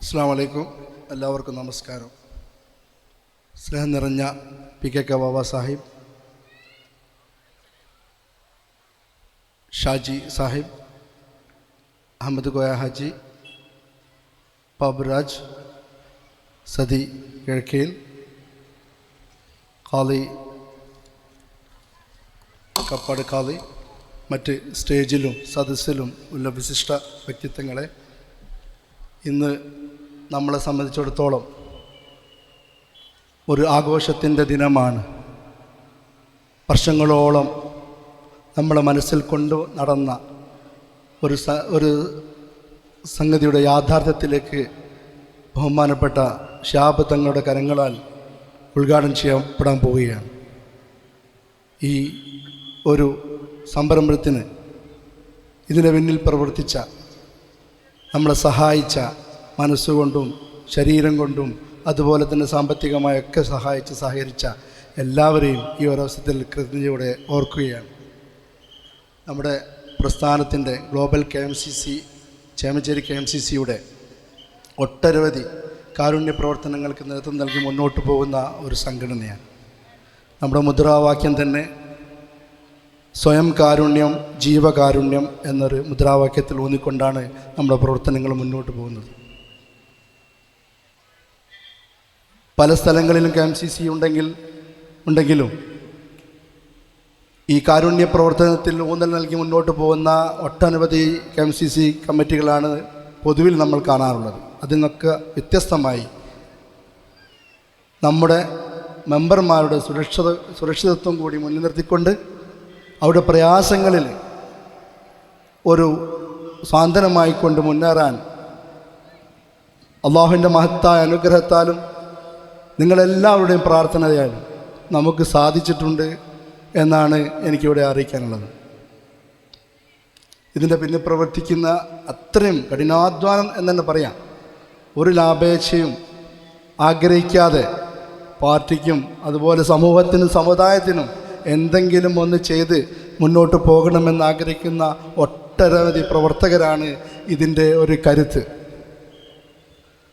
അസ്സാം എല്ലാവർക്കും നമസ്കാരം. സ്നേഹം നിറഞ്ഞ P K K Baba Sahib Shaji Sahib Ahmed Goya Haji Baburaj Sathi കിഴക്കയിൽ കാളി കപ്പാട് കാളി മറ്റ് സ്റ്റേജിലും സദസ്സിലും ഉള്ള വിശിഷ്ട വ്യക്തിത്വങ്ങളെ ഇന്ന് നമ്മളെ സംബന്ധിച്ചിടത്തോളം ഒരു ആഘോഷത്തിന്റെ ദിനമാണ്. വർഷങ്ങളോളം നമ്മളെ മനസ്സിൽ കൊണ്ടു നടന്ന ഒരു സ ഒരു സംഗതിയുടെ യാഥാർത്ഥ്യത്തിലേക്ക് ബഹുമാനപ്പെട്ട ഷാബ് തങ്ങളുടെ കരങ്ങളാൽ ഉദ്ഘാടനം ചെയ്യപ്പെടാൻ പോവുകയാണ്. ഈ ഒരു സംരംഭത്തിന് ഇതിന് പിന്നിൽ പ്രവർത്തിച്ച നമ്മളെ സഹായിച്ച മനസ്സുകൊണ്ടും ശരീരം കൊണ്ടും അതുപോലെ തന്നെ സാമ്പത്തികമായൊക്കെ സഹായിച്ച് സഹകരിച്ച എല്ലാവരെയും ഈ ഒരവസരത്തിൽ കൃതജ്ഞതയോടെ ഓർക്കുകയാണ്. നമ്മുടെ പ്രസ്ഥാനത്തിന്റെ global K M C C Chemancheri K M C സിയുടെ ഒട്ടനവധി കാരുണ്യ പ്രവർത്തനങ്ങൾക്ക് നേതൃത്വം നൽകി മുന്നോട്ട് പോകുന്ന ഒരു സംഘടനയാണ്. നമ്മുടെ മുദ്രാവാക്യം തന്നെ സ്വയം കാരുണ്യം ജീവകാരുണ്യം എന്നൊരു മുദ്രാവാക്യത്തിൽ ഊന്നിക്കൊണ്ടാണ് നമ്മുടെ പ്രവർത്തനങ്ങൾ മുന്നോട്ട് പോകുന്നത്. പല സ്ഥലങ്ങളിലും കെ എം സി സി ഉണ്ടെങ്കിൽ ഉണ്ടെങ്കിലും ഈ കാരുണ്യ പ്രവർത്തനത്തിൽ ഊന്നൽ നൽകി മുന്നോട്ട് പോകുന്ന ഒട്ടനവധി കെ എം സി സി കമ്മിറ്റികളാണ് പൊതുവിൽ നമ്മൾ കാണാറുള്ളത്. അതിൽ നിന്നൊക്കെ വ്യത്യസ്തമായി നമ്മുടെ മെമ്പർമാരുടെ സുരക്ഷിത സുരക്ഷിതത്വം കൂടി മുന്നിൽ നിർത്തിക്കൊണ്ട് അവരുടെ പ്രയാസങ്ങളിൽ ഒരു സാന്ത്വനമായിക്കൊണ്ട് മുന്നേറാൻ അള്ളാഹുവിന്റെ മഹത്തായ അനുഗ്രഹത്താലും നിങ്ങളെല്ലാവരുടെയും പ്രാർത്ഥനയാൽ നമുക്ക് സാധിച്ചിട്ടുണ്ട് എന്നാണ് എനിക്കിവിടെ അറിയിക്കാനുള്ളത്. ഇതിന്റെ പിന്നെ പ്രവർത്തിക്കുന്ന അത്രയും കഠിനാധ്വാനം എന്ന് തന്നെ പറയാം. ഒരു ലാഭേച്ഛയും ആഗ്രഹിക്കാതെ പാർട്ടിക്കും അതുപോലെ സമൂഹത്തിനും സമുദായത്തിനും എന്തെങ്കിലും ഒന്ന് ചെയ്ത് മുന്നോട്ട് പോകണമെന്ന് ആഗ്രഹിക്കുന്ന ഒട്ടനവധി പ്രവർത്തകരാണ് ഇതിന്റെ ഒരു കരുത്ത്.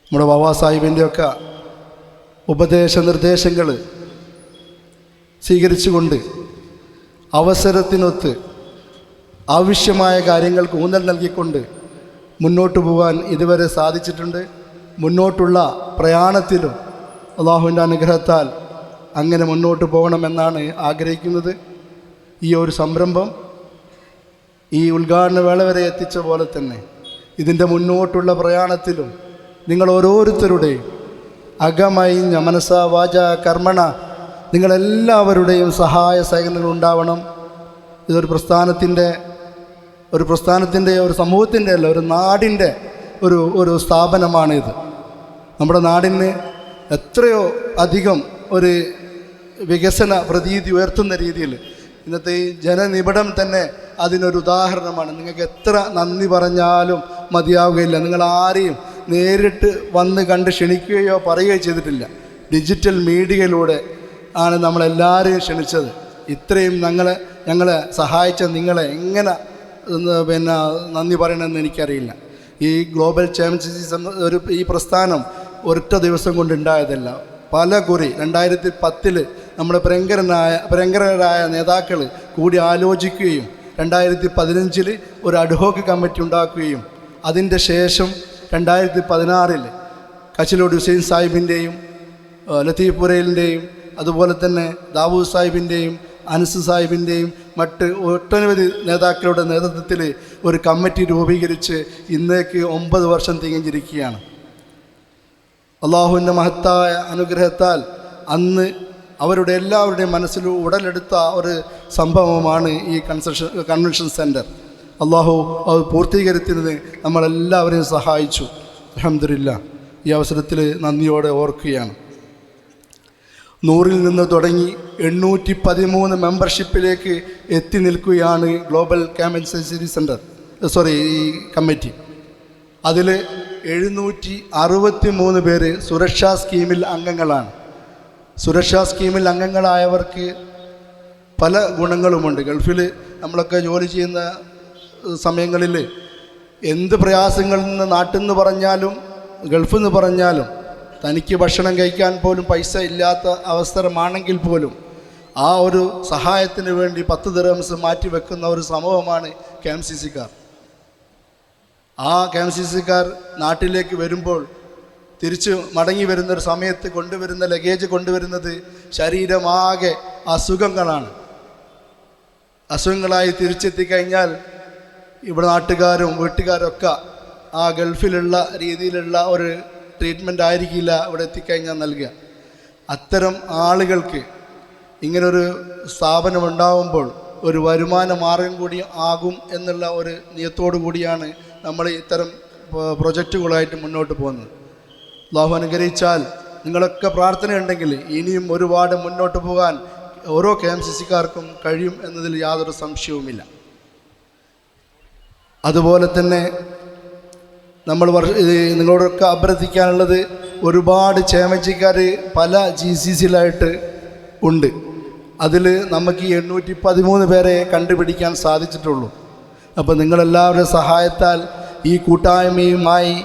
നമ്മുടെ ബാബാ സാഹിബിന്റെയൊക്കെ ഉപദേശ നിർദ്ദേശങ്ങൾ സ്വീകരിച്ചുകൊണ്ട് അവസരത്തിനൊത്ത് ആവശ്യമായ കാര്യങ്ങൾക്ക് ഊന്നൽ നൽകിക്കൊണ്ട് മുന്നോട്ട് പോകാൻ ഇതുവരെ സാധിച്ചിട്ടുണ്ട്. മുന്നോട്ടുള്ള പ്രയാണത്തിലും അള്ളാഹുവിന്റെ അനുഗ്രഹത്താൽ അങ്ങനെ മുന്നോട്ട് പോകണമെന്നാണ് ആഗ്രഹിക്കുന്നത്. ഈ ഒരു സംരംഭം ഈ ഉദ്ഘാടന വേള വരെ എത്തിച്ച പോലെ തന്നെ ഇതിന്റെ മുന്നോട്ടുള്ള പ്രയാണത്തിലും നിങ്ങൾ ഓരോരുത്തരുടെയും അകമയിഞ്ഞ മനസ്സ വാച കർമ്മണ. നിങ്ങളെല്ലാവരുടെയും സഹായ സഹകരണങ്ങൾ ഉണ്ടാവണം. ഇതൊരു പ്രസ്ഥാനത്തിന്റെ ഒരു പ്രസ്ഥാനത്തിന്റെ ഒരു സമൂഹത്തിന്റെ അല്ല ഒരു നാടിന്റെ ഒരു ഒരു സ്ഥാപനമാണിത്. നമ്മുടെ നാടിന് എത്രയോ അധികം ഒരു വികസന പ്രതീതി ഉയർത്തുന്ന രീതിയിൽ ഇന്നത്തെ ഈ ജനനിബിഡം തന്നെ അതിനൊരു ഉദാഹരണമാണ്. നിങ്ങൾക്ക് എത്ര നന്ദി പറഞ്ഞാലും മതിയാവുകയില്ല. നിങ്ങൾ ആരെയും നേരിട്ട് വന്ന് കണ്ട് ക്ഷണിക്കുകയോ പറയുകയോ ചെയ്തിട്ടില്ല. ഡിജിറ്റൽ മീഡിയയിലൂടെ ആണ് നമ്മളെല്ലാവരെയും ക്ഷണിച്ചത്. ഇത്രയും ഞങ്ങളെ ഞങ്ങളെ സഹായിച്ച നിങ്ങളെ എങ്ങനെ പിന്നെ നന്ദി പറയണമെന്ന് എനിക്കറിയില്ല. ഈ ഗ്ലോബൽ ചാമ്പ്യൻഷിപ്പ് ഒരു ഈ പ്രസ്ഥാനം ഒരൊറ്റ ദിവസം കൊണ്ട് ഉണ്ടായതല്ല. പല കുറി രണ്ടായിരത്തി പത്തിൽ നമ്മുടെ പ്രിയങ്കരനായ പ്രിയങ്കരായ നേതാക്കൾ കൂടി ആലോചിക്കുകയും രണ്ടായിരത്തി പതിനഞ്ചിൽ ഒരു അഡ്ഹോക്ക് കമ്മിറ്റി ഉണ്ടാക്കുകയും അതിന്റെ ശേഷം രണ്ടായിരത്തി പതിനാറിൽ കച്ചിലോട് ഹുസൈൻ സാഹിബിന്റെയും ലത്തീഫ് പുരയിലിന്റെയും അതുപോലെ തന്നെ ദാവൂദ് സാഹിബിന്റെയും അനസ് സാഹിബിന്റെയും മറ്റ് ഒട്ടനവധി നേതാക്കളുടെ നേതൃത്വത്തിൽ ഒരു കമ്മിറ്റി രൂപീകരിച്ച് ഇന്നേക്ക് ഒമ്പത് വർഷം തികഞ്ഞിരിക്കുകയാണ്. അള്ളാഹുവിന്റെ മഹത്തായ അനുഗ്രഹത്താൽ അന്ന് അവരുടെ എല്ലാവരുടെയും മനസ്സിൽ ഉടലെടുത്ത ഒരു സംഭവമാണ് ഈ കൺസെഷൻ കൺവെൻഷൻ സെന്റർ അള്ളാഹു അത് പൂർത്തീകരിക്കുന്നതിന് നമ്മളെല്ലാവരെയും സഹായിച്ചു. അലഹമില്ല ഈ അവസരത്തിൽ നന്ദിയോടെ ഓർക്കുകയാണ്. നൂറിൽ നിന്ന് തുടങ്ങി എണ്ണൂറ്റി പതിമൂന്ന് മെമ്പർഷിപ്പിലേക്ക് എത്തി നിൽക്കുകയാണ് ഗ്ലോബൽ ക്യാമ്പൻസറി സെന്റർ സോറി ഈ കമ്മിറ്റി. അതിൽ എഴുന്നൂറ്റി അറുപത്തി മൂന്ന് പേര് സുരക്ഷാ സ്കീമിൽ അംഗങ്ങളാണ്. സുരക്ഷാ സ്കീമിൽ അംഗങ്ങളായവർക്ക് പല ഗുണങ്ങളുമുണ്ട്. ഗൾഫിൽ നമ്മളൊക്കെ ജോലി ചെയ്യുന്ന സമയങ്ങളിൽ എന്ത് പ്രയാസങ്ങളിൽ നിന്ന് നാട്ടിൽ നിന്ന് പറഞ്ഞാലും ഗൾഫ് എന്ന് പറഞ്ഞാലും തനിക്ക് ഭക്ഷണം കഴിക്കാൻ പോലും പൈസ ഇല്ലാത്ത അവസരമാണെങ്കിൽ പോലും ആ ഒരു സഹായത്തിന് വേണ്ടി പത്ത് ദിറംസ് മാറ്റി വെക്കുന്ന ഒരു സമൂഹമാണ് കെ എം സി സിക്കാർ ആ കെ എം സി സിക്കാർ നാട്ടിലേക്ക് വരുമ്പോൾ തിരിച്ച് മടങ്ങി വരുന്ന ഒരു സമയത്ത് കൊണ്ടുവരുന്ന ലഗേജ് കൊണ്ടുവരുന്നത് ശരീരമാകെ അസുഖങ്ങളാണ്. അസുഖങ്ങളായി തിരിച്ചെത്തിക്കഴിഞ്ഞാൽ ഇവിടെ നാട്ടുകാരും വീട്ടുകാരൊക്കെ ആ ഗൾഫിലുള്ള രീതിയിലുള്ള ഒരു ട്രീറ്റ്മെന്റ് ആയിരിക്കില്ല ഇവിടെ എത്തിക്കഴിഞ്ഞാൽ നൽകുക. അത്തരം ആളുകൾക്ക് ഇങ്ങനൊരു സ്ഥാപനം ഉണ്ടാവുമ്പോൾ ഒരു വരുമാന മാർഗം കൂടി ആകും എന്നുള്ള ഒരു നിയത്തോടു കൂടിയാണ് നമ്മൾ ഇത്തരം പ്രൊ- പ്രൊജക്റ്റുകളായിട്ട് മുന്നോട്ട് പോകുന്നത്. അള്ളാഹു അനുഗ്രഹിച്ചാൽ നിങ്ങളൊക്കെ പ്രാർത്ഥനയുണ്ടെങ്കിൽ ഇനിയും ഒരുപാട് മുന്നോട്ട് പോകാൻ ഓരോ കെ എം സി സിക്കാർക്കും കഴിയും എന്നതിൽ യാതൊരു സംശയവുമില്ല. അതുപോലെ തന്നെ നമ്മൾ വർഷ നിങ്ങളോടൊക്കെ അഭ്യർത്ഥിക്കാനുള്ളത് ഒരുപാട് ചേമച്ചിക്കാർ പല ജി സി സിയിലായിട്ട് ഉണ്ട്. അതിൽ നമുക്ക് ഈ എണ്ണൂറ്റി പതിമൂന്ന് പേരെ കണ്ടുപിടിക്കാൻ സാധിച്ചിട്ടുള്ളൂ. അപ്പോൾ നിങ്ങളെല്ലാവരുടെ സഹായത്താൽ ഈ കൂട്ടായ്മയുമായി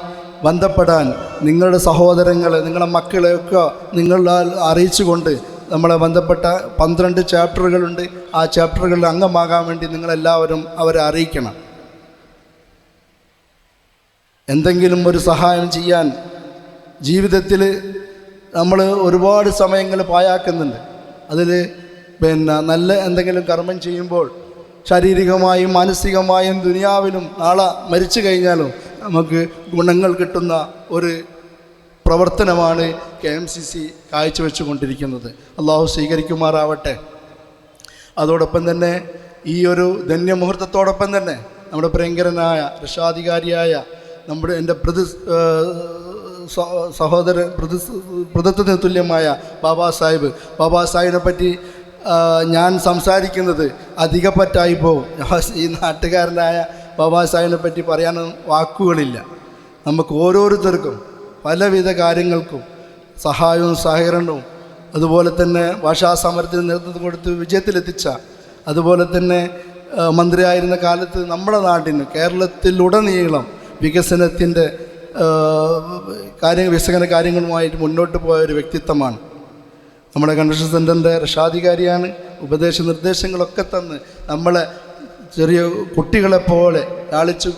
ബന്ധപ്പെടാൻ നിങ്ങളുടെ സഹോദരങ്ങൾ നിങ്ങളുടെ മക്കളെയൊക്കെ നിങ്ങളാൽ അറിയിച്ചുകൊണ്ട് നമ്മളെ ബന്ധപ്പെട്ട പന്ത്രണ്ട് ചാപ്റ്ററുകളുണ്ട്. ആ ചാപ്റ്ററുകളിൽ അംഗമാകാൻ വേണ്ടി നിങ്ങളെല്ലാവരും അവരെ അറിയിക്കണം. എന്തെങ്കിലും ഒരു സഹായം ചെയ്യാൻ ജീവിതത്തിൽ നമ്മൾ ഒരുപാട് സമയങ്ങൾ പായാക്കുന്നുണ്ട് അതിൽ പിന്നെ നല്ല എന്തെങ്കിലും കർമ്മം ചെയ്യുമ്പോൾ ശാരീരികമായും മാനസികമായും ദുനിയാവിലും നാളെ മരിച്ചു കഴിഞ്ഞാലും നമുക്ക് ഗുണങ്ങൾ കിട്ടുന്ന ഒരു പ്രവർത്തനമാണ് കെ എം സി സി കാഴ്ചവെച്ചുകൊണ്ടിരിക്കുന്നത്. അള്ളാഹു സ്വീകരിക്കുമാറാവട്ടെ. അതോടൊപ്പം തന്നെ ഈ ഒരു ധന്യമുഹൂർത്തത്തോടൊപ്പം തന്നെ നമ്മുടെ പ്രിയങ്കരനായ രക്ഷാധികാരിയായ നമ്മുടെ എന്റെ പ്രതി സഹോദര സഹോദരൻ പ്രതി പ്രതിത്വത്തിന് തുല്യമായ ബാബാ സാഹിബ്. ബാബാ സാഹിബിനെ പറ്റി ഞാൻ സംസാരിക്കുന്നത് അധികപ്പറ്റായി പോകും. ഈ നാട്ടുകാരനായ ബാബാ സാഹിബിനെ പറ്റി പറയാനൊന്നും വാക്കുകളില്ല. നമുക്ക് ഓരോരുത്തർക്കും പലവിധ കാര്യങ്ങൾക്കും സഹായവും സഹകരണവും അതുപോലെ തന്നെ ഭാഷാ സമരത്തിന് നേതൃത്വം കൊടുത്ത് വിജയത്തിലെത്തിച്ച അതുപോലെ തന്നെ മന്ത്രിയായിരുന്ന കാലത്ത് നമ്മുടെ നാട്ടിന് കേരളത്തിലുടനീളം വികസനത്തിന്റെ കാര്യങ്ങൾ വികസന കാര്യങ്ങളുമായിട്ട് മുന്നോട്ട് പോയ ഒരു വ്യക്തിത്വമാണ്. നമ്മുടെ കൺവെൻഷൻ സെന്ററിന്റെ രക്ഷാധികാരിയാണ് ഉപദേശ നിർദ്ദേശങ്ങളൊക്കെ തന്ന് നമ്മളെ ചെറിയ കുട്ടികളെപ്പോലെ ലാളിച്ച്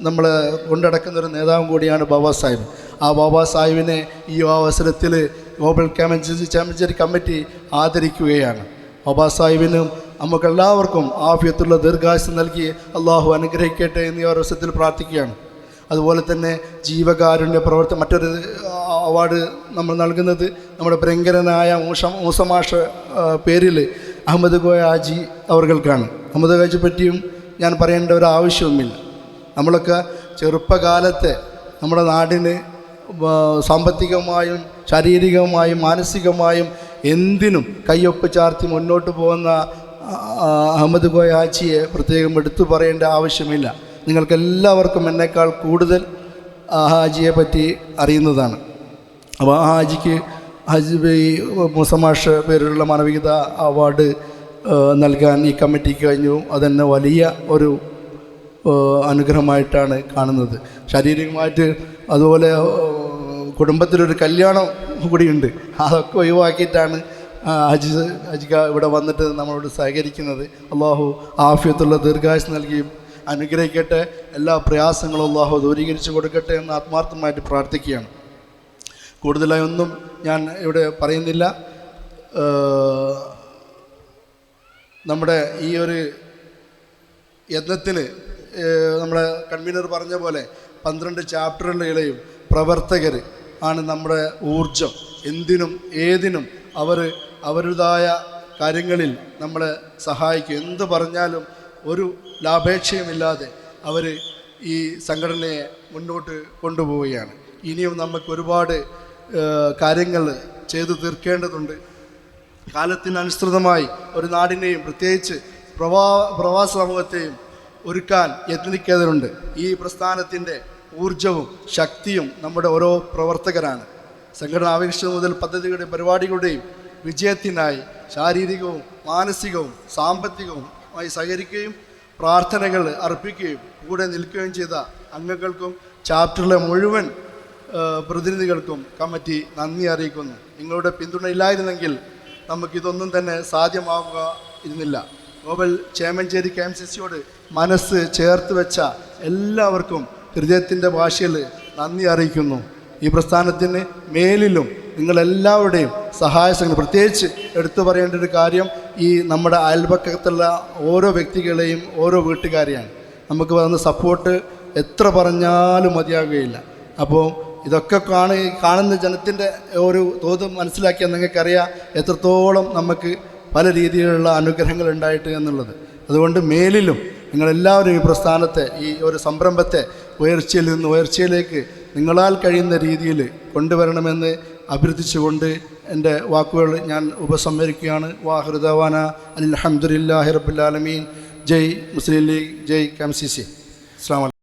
നമ്മൾ കൊണ്ടടക്കുന്ന ഒരു നേതാവും കൂടിയാണ് ബാബാ സാഹിബ്. ആ ബാബാ സാഹിബിനെ ഈ അവസരത്തിൽ ഗ്ലോബൽ ക്യാമൻസി ചാമ്പ്യൻഷിപ്പ് കമ്മിറ്റി ആദരിക്കുകയാണ്. ബാബാ സാഹിബിനും നമുക്കെല്ലാവർക്കും ആഫിയത്തുള്ള ദീർഘായുസ് നൽകി അള്ളാഹു അനുഗ്രഹിക്കട്ടെ എന്നീ അവസരത്തിൽ പ്രാർത്ഥിക്കുകയാണ്. അതുപോലെ തന്നെ ജീവകാരുണ്യ പ്രവർത്തനം മറ്റൊരു അവാർഡ് നമ്മൾ നൽകുന്നത് നമ്മുടെ ഭയങ്കരനായ മൂഷ മൂസമാഷ പേരിൽ അഹമ്മദ് ഗോയ ആജി അവർകൾക്കാണ് അഹമ്മദ് ഗോയജി പറ്റിയും ഞാൻ പറയേണ്ട ഒരു ആവശ്യവുമില്ല. നമ്മളൊക്കെ ചെറുപ്പകാലത്തെ നമ്മുടെ നാടിന് സാമ്പത്തികമായും ശാരീരികമായും മാനസികമായും എന്തിനും കയ്യൊപ്പ് ചാർത്തി മുന്നോട്ട് പോകുന്ന അഹമ്മദ് ഗോയ ആച്ചിയെ പ്രത്യേകം എടുത്തു പറയേണ്ട ആവശ്യമില്ല. നിങ്ങൾക്കെല്ലാവർക്കും എന്നേക്കാൾ കൂടുതൽ ആ ഹാജിയെ പറ്റി അറിയുന്നതാണ്. അപ്പോൾ ആ ഹാജിക്ക് ഹജ് ഈ മുസമാഷ പേരിലുള്ള മാനവികത അവാർഡ് നൽകാൻ ഈ കമ്മിറ്റി കഴിഞ്ഞു. അതെന്നെ വലിയ ഒരു അനുഗ്രഹമായിട്ടാണ് കാണുന്നത്. ശാരീരികമായിട്ട് അതുപോലെ കുടുംബത്തിലൊരു കല്യാണം കൂടിയുണ്ട്. അതൊക്കെ ഒഴിവാക്കിയിട്ടാണ് ഹജ് ഹജിക ഇവിടെ വന്നിട്ട് നമ്മളോട് സഹകരിക്കുന്നത്. അള്ളാഹു ആഫിയത്തുള്ള ദീർഘായുസ് നൽകിയും അനുഗ്രഹിക്കട്ടെ. എല്ലാ പ്രയാസങ്ങളും അള്ളാഹു ദൂരീകരിച്ച് കൊടുക്കട്ടെ എന്ന് ആത്മാർത്ഥമായിട്ട് പ്രാർത്ഥിക്കുകയാണ്. കൂടുതലായി ഒന്നും ഞാൻ ഇവിടെ പറയുന്നില്ല. നമ്മുടെ ഈ ഒരു യത്നത്തിന് നമ്മുടെ കൺവീനർ പറഞ്ഞ പോലെ പന്ത്രണ്ട് ചാപ്റ്ററുകളിലെയും പ്രവർത്തകർ ആണ് നമ്മുടെ ഊർജം എന്തിനും ഏതിനും അവർ അവരുടേതായ കാര്യങ്ങളിൽ നമ്മളെ സഹായിക്കും. എന്ത് പറഞ്ഞാലും ഒരു ലാഭേക്ഷയുമില്ലാതെ അവർ ഈ സംഘടനയെ മുന്നോട്ട് കൊണ്ടുപോവുകയാണ്. ഇനിയും നമുക്ക് ഒരുപാട് കാര്യങ്ങൾ ചെയ്തു തീർക്കേണ്ടതുണ്ട്. കാലത്തിനനുസൃതമായി ഒരു നാടിനെയും പ്രത്യേകിച്ച് പ്രവാ പ്രവാസ സമൂഹത്തെയും ഒരുക്കാൻ യത്നിക്കേണ്ടതുണ്ട്. ഈ പ്രസ്ഥാനത്തിന്റെ ഊർജവും ശക്തിയും നമ്മുടെ ഓരോ പ്രവർത്തകരാണ്. സംഘടന ആവേശം മുതൽ പദ്ധതികളുടെയും പരിപാടികളുടെയും വിജയത്തിനായി ശാരീരികവും മാനസികവും സാമ്പത്തികവും ആയി സഹകരിക്കുകയും പ്രാർത്ഥനകൾ അർപ്പിക്കുകയും കൂടെ നിൽക്കുകയും ചെയ്ത അംഗങ്ങൾക്കും ചാപ്റ്ററിലെ മുഴുവൻ പ്രതിനിധികൾക്കും കമ്മിറ്റി നന്ദി അറിയിക്കുന്നു. നിങ്ങളുടെ പിന്തുണ ഇല്ലായിരുന്നെങ്കിൽ നമുക്കിതൊന്നും തന്നെ സാധ്യമാവുക ഇരുന്നില്ല. Global Chemancheri K M C സിയോട് മനസ്സ് ചേർത്ത് വെച്ച എല്ലാവർക്കും ഹൃദയത്തിന്റെ ഭാഷയിൽ നന്ദി അറിയിക്കുന്നു. ഈ പ്രസ്ഥാനത്തിന് മേലിലും നിങ്ങളെല്ലാവരുടെയും സഹായ സംഘം പ്രത്യേകിച്ച് എടുത്തു പറയേണ്ട ഒരു കാര്യം ഈ നമ്മുടെ അയൽപക്കത്തുള്ള ഓരോ വ്യക്തികളെയും ഓരോ വീട്ടുകാരെയാണ്. നമുക്ക് വന്ന സപ്പോർട്ട് എത്ര പറഞ്ഞാലും മതിയാകുകയില്ല. അപ്പോൾ ഇതൊക്കെ കാണ കാണുന്ന ജനത്തിന്റെ ഒരു തോത് മനസ്സിലാക്കിയാൽ നിങ്ങൾക്കറിയാം എത്രത്തോളം നമുക്ക് പല രീതിയിലുള്ള അനുഗ്രഹങ്ങൾ ഉണ്ടായിട്ട് എന്നുള്ളത്. അതുകൊണ്ട് മേലിലും നിങ്ങളെല്ലാവരും ഈ പ്രസ്ഥാനത്തെ ഈ ഒരു സംരംഭത്തെ ഉയർച്ചയിൽ നിന്ന് ഉയർച്ചയിലേക്ക് നിങ്ങളാൽ കഴിയുന്ന രീതിയിൽ കൊണ്ടുവരണമെന്ന് അഭ്യർത്ഥിച്ചുകൊണ്ട് എന്റെ വാക്കുകൾ ഞാൻ ഉപസംഹരിക്കുകയാണ്. വാഹൃദവാന അലഹമുല്ലാഹി റബുല്ലാലമീൻ ജയ് മുസ്ലിം ലീഗ് ജയ് കെ സി സി. വലൈക്കും